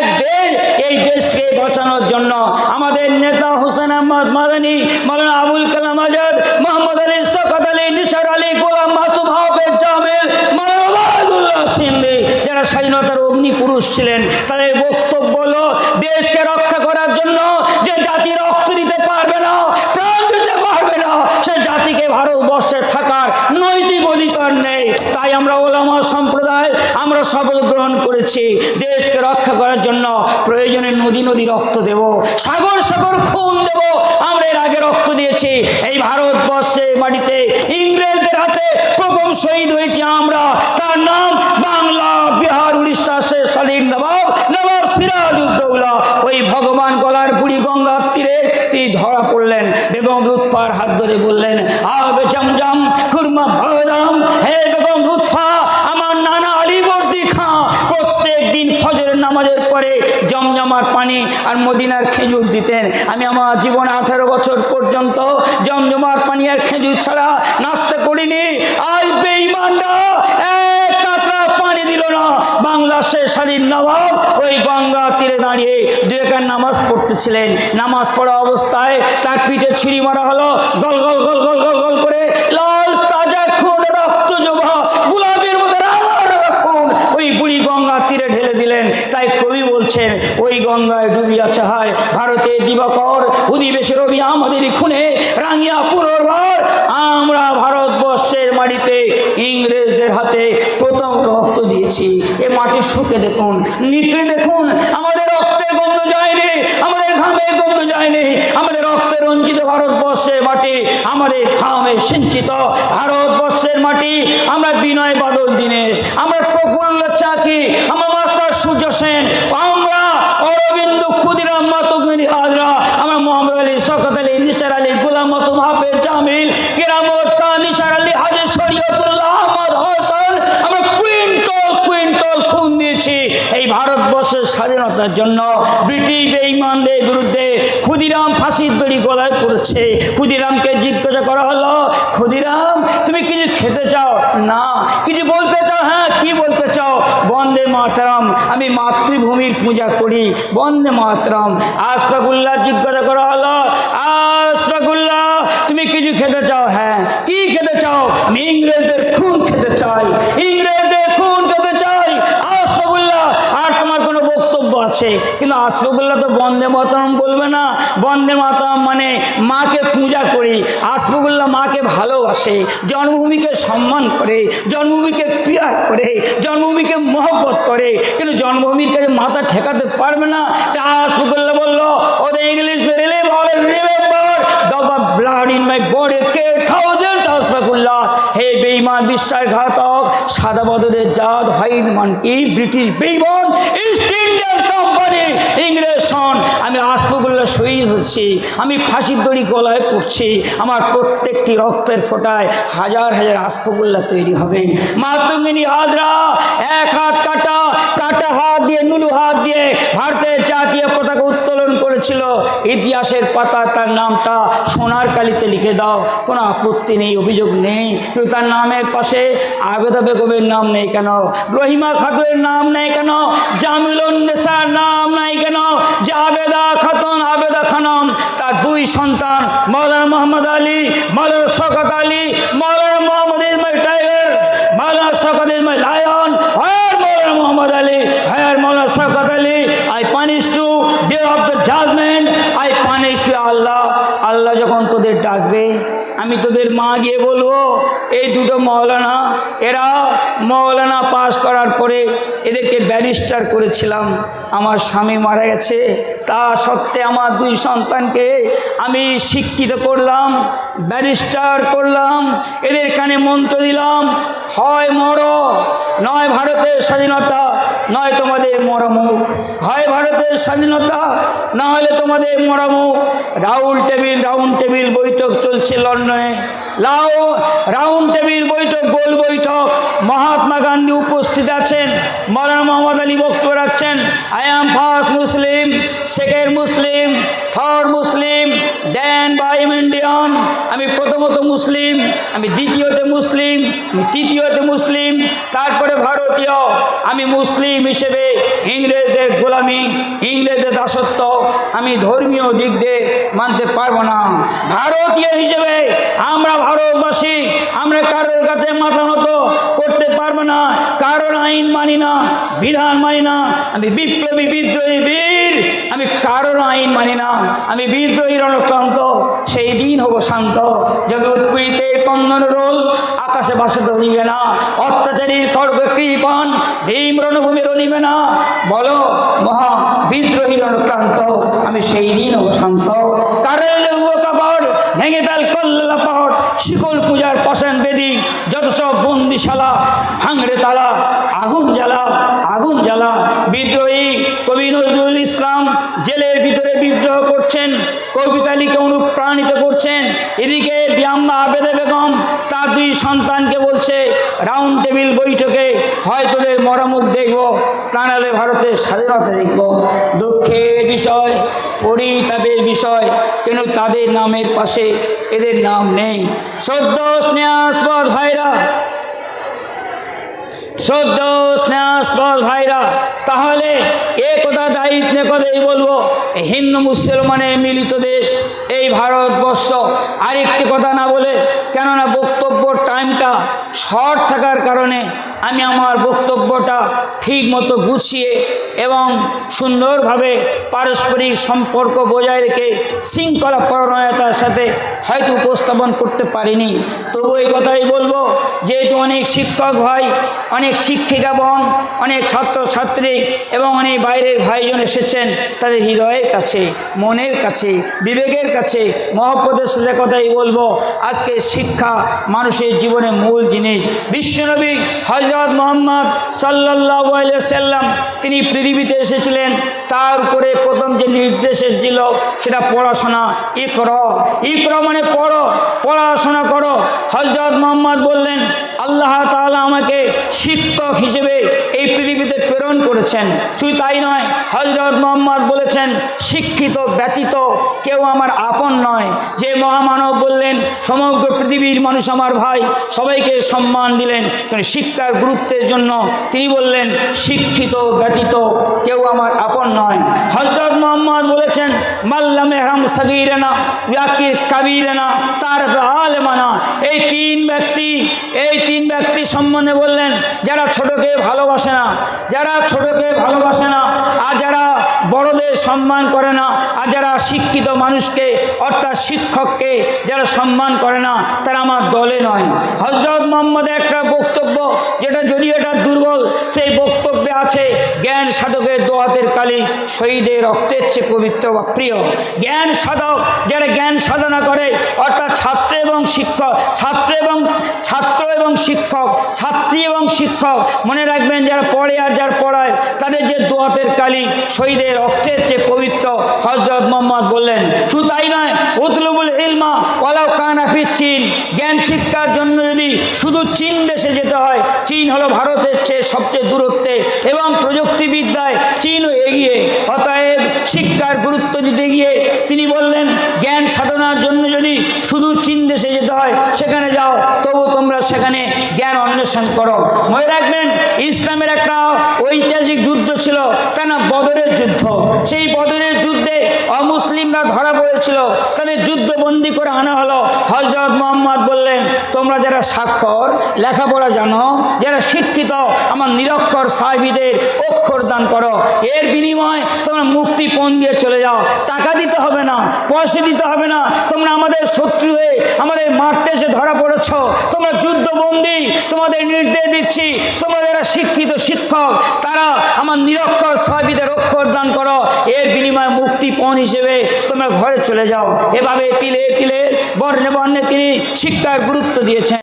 এক দেশ এই দেশকে বাঁচানোর জন্য আমাদের নেতা হোসেন আহমদ মাদানী মালানা আবুল কালাম আজাদ, মোহাম্মদ আলী শকত আলী, নিসার আলী, গোলাম মাসুম হাফেজ জামেল যারা স্বাধীনতার অগ্নি পুরুষ ছিলেন, তাদের বক্তব্য হলো দেশকে রক্ষা করার জন্য যে জাতি রক্ত দিতে পারবে না প্রাণ দিতে পারবে না সে জাতিকে ভারতবর্ষে থাকার নৈতিক অধিকার নেই তাই আমরা ওলামা সম্প্রদায় আমরা শপথ গ্রহণ করেছি। দেশকে রক্ষা করার জন্য প্রয়োজনে নদী নদী রক্ত দেব, সাগর সাগর খুন দেব। আমরা এর আগে রক্ত দিয়েছি। এই ভারতবর্ষে মাটিতে ইংরেজদের হাতে প্রথম শহীদ হয়েছি আমরা। তার নাম বাংলা, বিহার, উড়িষ্যা, শেষ স্বাধীন নবাব নবাব সিরাজউদ্দৌলা। ওই ভগবান গলার বুড়ি গঙ্গার তীরে তিনি ধরা পড়লেন, বেগম লুৎপার হাত ধরে বললেন আবে জমজম নামাজের পরে জমজমার পানি আর মদিনার খেজুর দিতেন। আমি আমার জীবন আঠারো বছর পর্যন্ত জমজমার পানি আর খেজুর ছাড়া নাস্তা করিনি। আজ বেঈমানরা, এক কাতরা পানি দিল না। বাংলাদেশের স্বাধীন নবাব ওই গঙ্গা তীরে দাঁড়িয়ে দু একার নামাজ পড়তেছিলেন। নামাজ পড়া অবস্থায় তার পিঠে ছুরি মারা হলো। গল গল গল গল গল গল করে লাল তাজা খুন রক্ত জোভা গুলাবের মধ্যে রাঙা খুন ওই বুড়ি গঙ্গা তীরে তাই কবি বলছেন, ওই গঙ্গায় ডুবি আছে হায় ভারতে দিবাকর, অধিবেশে রবি আমাদেরই খুনে রাঙিয়া পুনর্বার। আমরা ভারতবর্ষের মাটিতে ইংরেজদের হাতে প্রথম রক্ত দিয়েছি। এ মাটি শুকে দেখুন, নিকড়ে দেখুন, আমাদের রক্তের গন্ধ যায়নি আমাদের ঘামের গন্ধ যায়নি আমাদের রক্তে রঞ্জিত ভারতবর্ষের মাটি, আমাদের ঘামে সিঞ্চিত ভারতবর্ষের মাটি। আমরা বিনয় বাদল দীনেশ, আমরা প্রফুল্ল চাকি, আমার সূর্য সেন, আমরা অরবিন্দ ক্ষুদিরাম মাতুমিনী হাজরা, আমরা মোহাম্মদ আলী শকত আলী, নিসার আলী, গুলাম মাসুম হাফেজ জামিল, কেরামত নিসার আলী হাজির শরীয়তুল্লাহ আহমদ হাসান আমরা কুইন্টল কুইন্টল খুন দিয়েছি এই ভারতবর্ষের স্বাধীনতার জন্য ব্রিটিশ বেঈমানদের বিরুদ্ধে ক্ষুদিরাম ফাঁসির দড়ি গলায় পড়েছে। ক্ষুদিরামকে জিজ্ঞাসা করা হলো, ক্ষুদিরাম, তুমি কিছু খেতে চাও? না। কিছু বলতে চাও? হ্যাঁ কি বলতে চাও? বন্দে মাতরম, আমি মাতৃভূমির পূজা করি। বন্দে মাতরম। আশফাকুল্লাহ জিজ্ঞাসা করা হলো আশফাকুল্লাহ তুমি কিছু খেতে চাও? হ্যাঁ। কি খেতে চাও? আমি ইংরেজদের খুন খেতে চাই ইংরেজদের খুন খেতে চাই আশফাকুল্লাহ আর তোমার কোনো আছে কিন্তু আশফাকুল্লাহ তো বন্দে মাতরম বলবে না। বন্দে মাতরম মানে মাকে পূজা করি। আশফাকুল্লাহ মাকে ভালোবাসে, জন্মভূমিকে সম্মান করে, জন্মভূমিকে পিয়ার করে, জন্মভূমিকে মহব্বত করে। কিন্তু জন্মভূমির কাছে মাথা ঠেকাতে পারবে না। তা আশফাকুল্লাহ বলল, ওদের ইংলিশ বেরেলে বলে ইন মাই বডি কে থাউজেন্ডস আশফাকুল্লাহ হে বেঈমান বিশ্বাসঘাতক সাদা বদরের জাত হোয়াইট মানকি ব্রিটিশ বেইমান ইস্ট ইন্ডিয়ান কোম্পানি ইংরেজ সন আমি আশফাকুল্লাহ শহীদ হচ্ছি, আমি ফাঁসির দড়ি গলায় পড়ছি, আমার প্রত্যেকটি রক্তের ফোটায় হাজার হাজার আশফাকুল্লাহ তৈরি হবে। মাতঙ্গিনী হাজরা, এক হাত কাটা কাটা হাত দিয়ে নুলু হাত দিয়ে, ভারতের জাতীয় করেছিল ইতিহাসের পাতা তার নামটা সোনার কালিতে লিখে দাও, কোনো আপত্তি নেই, অভিযোগ নেই, কিন্তু তার নামের পাশে আবেদা বেগমের নাম নেই কেন, রহিমা খাতুনের নাম নেই কেন, জামিলুন নেসার নাম নাই কেন যে আবেদা খাতুন, আবেদা খানম, তার দুই সন্তান মৌলানা Mohammad Ali Maulana Shaukat Ali Maulana Mohammad Ismail tiger Maulana Shaukat Ismail lion, higher Maulana Mohammad Ali higher Maulana Shaukat Ali, I punish to day of the judgement I punish to Allah. Allah যখন তোদের ডাকবে আমি তোদের মা গিয়ে বলব, এই দুটো মৌলানা, এরা মৌলানা পাস করার পরে এদেরকে ব্যারিস্টার করেছিলাম। আমার স্বামী মারা গেছে। তা সত্ত্বে আমার দুই সন্তানকে আমি শিক্ষিত করলাম, ব্যারিস্টার করলাম, এদের কানে মন্ত্র দিলাম, হয় মর, নয় ভারতের স্বাধীনতা নয় তোমাদের মরামুখ। হয় ভারতের স্বাধীনতা, না হলে তোমাদের মরামুখ। রাউল টেবিল, রাউন্ড টেবিল বৈঠক চলছে লন্ডনে। লাউ রাউন্ড টেবিল বৈঠক, গোল বৈঠক। মহাত্মা গান্ধী উপস্থিত আছেন, মৌলানা মোহাম্মদ আলী বক্তব্য রাখছেন। I am first Muslim second Muslim third Muslim then by Indian আমি প্রথমত মুসলিম আমি দ্বিতীয়তে মুসলিম আমি তৃতীয়তে মুসলিম তারপরে ভারতীয়। আমি মুসলিম হিসেবে ইংরেজদের গোলামি ইংরেজদের দাসত্ব, আমি ধর্মীয় দিক দিয়ে মানতে পারব না। ভারতীয় হিসেবে আমরা ভারতবাসী, আমরা কারোর কাছে মাথা করতে পারব না, কারোর আইন মানি না, বিধান মানি না, আমি বিপ্লবী বিদ্রোহী বীর, আমি কারোর আইন মানি না, আমি বিদ্রোহী রণক্রান্ত সেই দিন হব শান্ত। যবে উৎপীড়িতের কন্দন রোল তো নিবে না। অত্যাচারীর খড়গ কৃপণ ভীম রণভূমি নিবে না। বলো, মহা বিদ্রোহী রণক্রান্ত আমি সেই দিনও শান্ত। কাপড় ভেঙে ফেল কল্লা পাহড় শিকল পূজার পশেন বেদি, যত সব বন্দিশালা কবিতালিকে অনুপ্রাণিত করছেন। এদিকে বিয়াম্মা আবেদে বেগম তার দুই সন্তানকে বলছে রাউন্ড টেবিল বৈঠকে হয় তোদের মরামুখ দেখব তা নাহলে ভারতের স্বাধীনতা দেখব। দুঃখের বিষয়, পরিতাপের বিষয় কেন তাদের নামের পাশে এদের নাম নেই। সদ্য স্নেহাস্পদ ভাইরা সদ্য স্নেহাস্পদ ভাইরা তাহলে এ কথা দায়িত্ব কথাই বলব হিন্দু মুসলমানের মিলিত দেশ এই ভারতবর্ষ আরেকটি কথা না বলে, কেননা বক্তব্যর টাইমটা শর্ট থাকার কারণে আমি আমার বক্তব্যটা ঠিক মতো গুছিয়ে এবং সুন্দরভাবে পারস্পরিক সম্পর্ক বজায় রেখে শৃঙ্খলা পরণয়তার সাথে হয়তো উপস্থাপন করতে পারিনি। তবু এই কথাই বলব, যেহেতু অনেক শিক্ষক ভাই, অনেক শিক্ষিকা বোন, অনেক ছাত্রছাত্রী এবং অনেক বাইরের ভাইজন এসেছেন তাদের হৃদয়ের কাছে, মনের কাছে, বিবেকের কাছে মহব্বতের সাথে কথাই বলব, আজকে শিক্ষা মানুষের জীবনে মূল জিনিস। বিশ্বনবী হজরত মোহাম্মদ সাল্লাহ সাল্লাম তিনি পৃথিবীতে এসেছিলেন তার উপরে প্রথম যে নির্দেশ এসেছিল, সেটা পড়াশোনা। ইকর। ইকর মানে পড়ো, পড়াশোনা করো। হজরত মোহাম্মদ বললেন, আল্লাহ তাআলা আমাকে শিক্ষক হিসেবে এই পৃথিবীতে প্রেরণ করেছেন। শুধু তাই নয় হজরত মোহাম্মদ বলেছেন, শিক্ষিত, ব্যতীত কেউ আমার আপন নয়। যে মহামানব বললেন, সমগ্র পৃথিবীর মানুষ আমার ভাই। সবাইকে সম্মান দিলেন। শিক্ষার গুরুত্বের জন্য তিনি বললেন, শিক্ষিত, ব্যতীত কেউ আমার আপন নয়। হজরত মোহাম্মদ বলেছেন মাল্লাম এহরাম সাগিরেনা ইয়াকির কাবিরেনা, তার আলেমানা। এই তিন ব্যক্তি, এই তিন ব্যক্তি সম্বন্ধে বললেন, যারা ছোটকে ভালোবাসে না, যারা ছোটকে ভালোবাসে না, আর যারা বড়দের সম্মান করে না, আর যারা শিক্ষিত মানুষকে, অর্থাৎ শিক্ষককে যারা সম্মান করে না, তারা আমার দলে নয়। হজরত মোহাম্মদের একটা বক্তব্য, যেটা যদিও এটা দুর্বল, সেই বক্তব্যে আছে। জ্ঞান সাধকের দোয়াতের কালি শহীদের রক্তের চেয়ে পবিত্র বা প্রিয়। জ্ঞান সাধক যারা জ্ঞান সাধনা করে, অর্থাৎ ছাত্র এবং শিক্ষক, ছাত্র এবং ছাত্র এবং শিক্ষক, ছাত্রী এবং শিক্ষক, মনে রাখবেন যারা পড়ে আর যারা পড়ায়, তাদের যে দোয়াতের কালি শহীদের রক্তের চেয়ে পবিত্র হজরত মোহাম্মদ বললেন, শুধু তাই নয়, উতলুবুল ইলমা ওয়ালাউ কানাফি চীন। জ্ঞান শিক্ষার জন্য যদি শুধু চীন দেশে যেতে হয়, চীন হলো ভারতের চেয়ে সবচেয়ে দূরত্বে এবং প্রযুক্তিবিদ্যায় চীনও এগিয়ে, অতএব শিক্ষার গুরুত্ব দিতে গিয়ে তিনি বললেন, জ্ঞান সাধনার জন্য যদি শুধু চীন দেশে যেতে হয়, সেখানে যাও তবু সেখানে জ্ঞান অন্বেষণ করো। মনে রাখবেন, ইসলামের একটা ঐতিহাসিক যুদ্ধ ছিল তা না বদরের যুদ্ধ। সেই বদরের যুদ্ধে অমুসলিমরা ধরা পড়েছিল। তাদের যুদ্ধবন্দি করে আনা হলো। হজরত মোহাম্মদ বললেন, তোমরা যারা স্বাক্ষর, লেখাপড়া জানো, যারা শিক্ষিত, আমার নিরক্ষর সাহেবীদের অক্ষর দান করো। এর বিনিময় তোমরা মুক্তিপণ দিয়ে চলে যাও। টাকা দিতে হবে না, পয়সা দিতে হবে না। তোমরা আমাদের শত্রু হয়ে আমাদের মারতে এসে ধরা পড়েছ তোমরা যুদ্ধবন্দি তোমাদের নির্দেশ দিচ্ছি। তোমরা যারা শিক্ষিত শিক্ষক, তারা আমার নিরক্ষর সাহিদের অক্ষর দান করো। এর বিনিময়ে মুক্তিপণ হিসেবে তোমরা ঘরে চলে যাও। এভাবে তিলে তিলে বর্ণে বর্ণে তিনি শিক্ষার গুরুত্ব দিয়েছেন।